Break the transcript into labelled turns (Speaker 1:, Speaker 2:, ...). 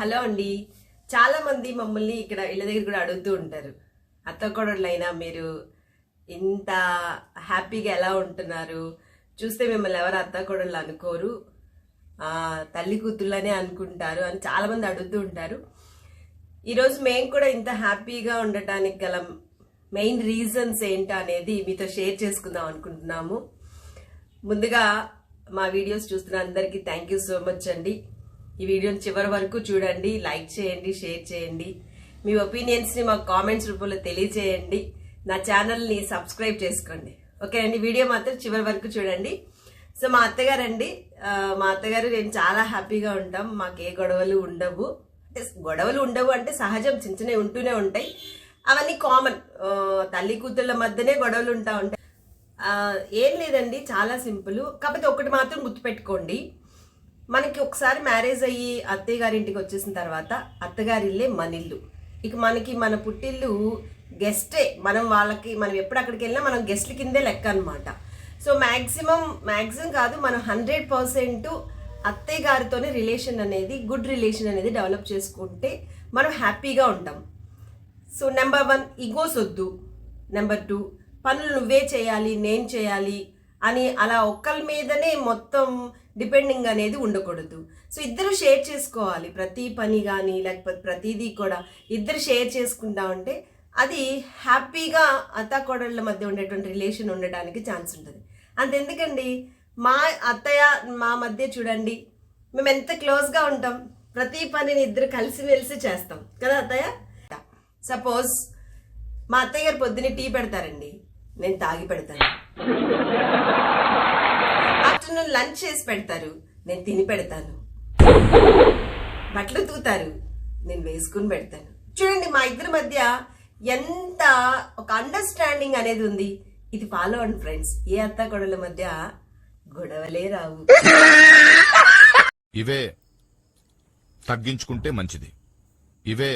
Speaker 1: Hello అండి. చాలా మంది మమ్మల్ని ఇక్కడ ఇళ్ళ దగ్గర కూడా అడుగుతూ ఉంటారు. అత్త కోడళ్ళైనా మీరు ఇంత హ్యాపీగా ఎలా ఉంటున్నారు? చూస్తే మిమ్మల్ని ఎవరు అత్తకోడళ్ళు అనుకోరు. తల్లి కూతుళ్ళనే అనుకుంటారు అని చాలా మంది అడుగుతూ ఉంటారు. ఈరోజు మేము కూడా ఇంత హ్యాపీగా ఉండటానికి గల మెయిన్ రీజన్స్ ఏంటో అనేది మీతో షేర్ చేసుకుందాం అనుకుంటున్నాము. ముందుగా మా వీడియోస్ చూస్తున్న అందరికీ థ్యాంక్ యూ సో మచ్ అండి. ఈ వీడియోని చివరి వరకు చూడండి లైక్ చేయండి షేర్ చేయండి. మీ ఒపీనియన్స్ని మాకు కామెంట్స్ రూపంలో తెలియజేయండి. నా ఛానల్ని సబ్స్క్రైబ్ చేసుకోండి. ఓకే అండి వీడియో మాత్రం చివరి వరకు చూడండి. సో మా అత్తగారు అండి మా అత్తగారు నేను చాలా హ్యాపీగా ఉంటాం. మాకు ఏ గొడవలు ఉండవు. గొడవలు ఉండవు అంటే సహజం చిన్న చిన్నవి ఉంటూనే ఉంటాయి. అవన్నీ కామన్ తల్లి కూతుళ్ళ మధ్యనే గొడవలు ఉంటా ఉంటాయి. ఏం లేదండి చాలా సింపుల్ కాకపోతే ఒకటి మాత్రం గుర్తుపెట్టుకోండి. మనకి ఒకసారి మ్యారేజ్ అయ్యి అత్తయ్య గారింటికి వచ్చేసిన తర్వాత అత్తగారిల్లే మనిల్లు మన ఇల్లు. ఇక మనకి మన పుట్టిల్లు గెస్టే మనం వాళ్ళకి మనం ఎప్పుడు అక్కడికి వెళ్ళినా మనం గెస్ట్ల కిందే లెక్క అనమాట సో మ్యాక్సిమం మ్యాక్సిమం కాదు మనం హండ్రెడ్ పర్సెంట్ అత్తయ్య గారితోనే రిలేషన్ అనేది గుడ్ రిలేషన్ అనేది డెవలప్ చేసుకుంటే మనం హ్యాపీగా ఉంటాం. సో నెంబర్ వన్ ఇగోస్ వద్దు. నెంబర్ టూ పనులు నువ్వే చేయాలి నేను చేయాలి. అని అలా ఒక్కరి మీదనే మొత్తం డిపెండింగ్ అనేది ఉండకూడదు. సో ఇద్దరు షేర్ చేసుకోవాలి. ప్రతి పని కానీ లేకపోతే ప్రతిదీ కూడా ఇద్దరు షేర్ చేసుకుంటా ఉంటే అది హ్యాపీగా అత్తాకోడళ్ళ మధ్య ఉండేటువంటి రిలేషన్ ఉండడానికి ఛాన్స్ ఉంటుంది. అంతెందుకండి? మా అత్తయ్య మా మధ్య చూడండి మేము ఎంత క్లోజ్గా ఉంటాం ప్రతి పనిని ఇద్దరు కలిసిమెలిసి చేస్తాం. కదా అత్తయ్య? సపోజ్ మా అత్తయ్య గారు పొద్దున్నే టీ పెడతారండి నేను తాగి పెడతాను. ఆఫ్టర్నూన్ లంచ్ చేసి పెడతారు. నేను తిని పెడతాను. బట్టలు తూతారు. నేను వేసుకుని పెడతాను. చూడండి మా ఇద్దరి మధ్య ఎంత ఒక అండర్స్టాండింగ్ అనేది ఉంది. ఇది ఫాలో అండ్ ఫ్రెండ్స్ ఏ అత్త గొడవల మధ్య గొడవలే రావు.
Speaker 2: ఇవే తగ్గించుకుంటే మంచిది. ఇవే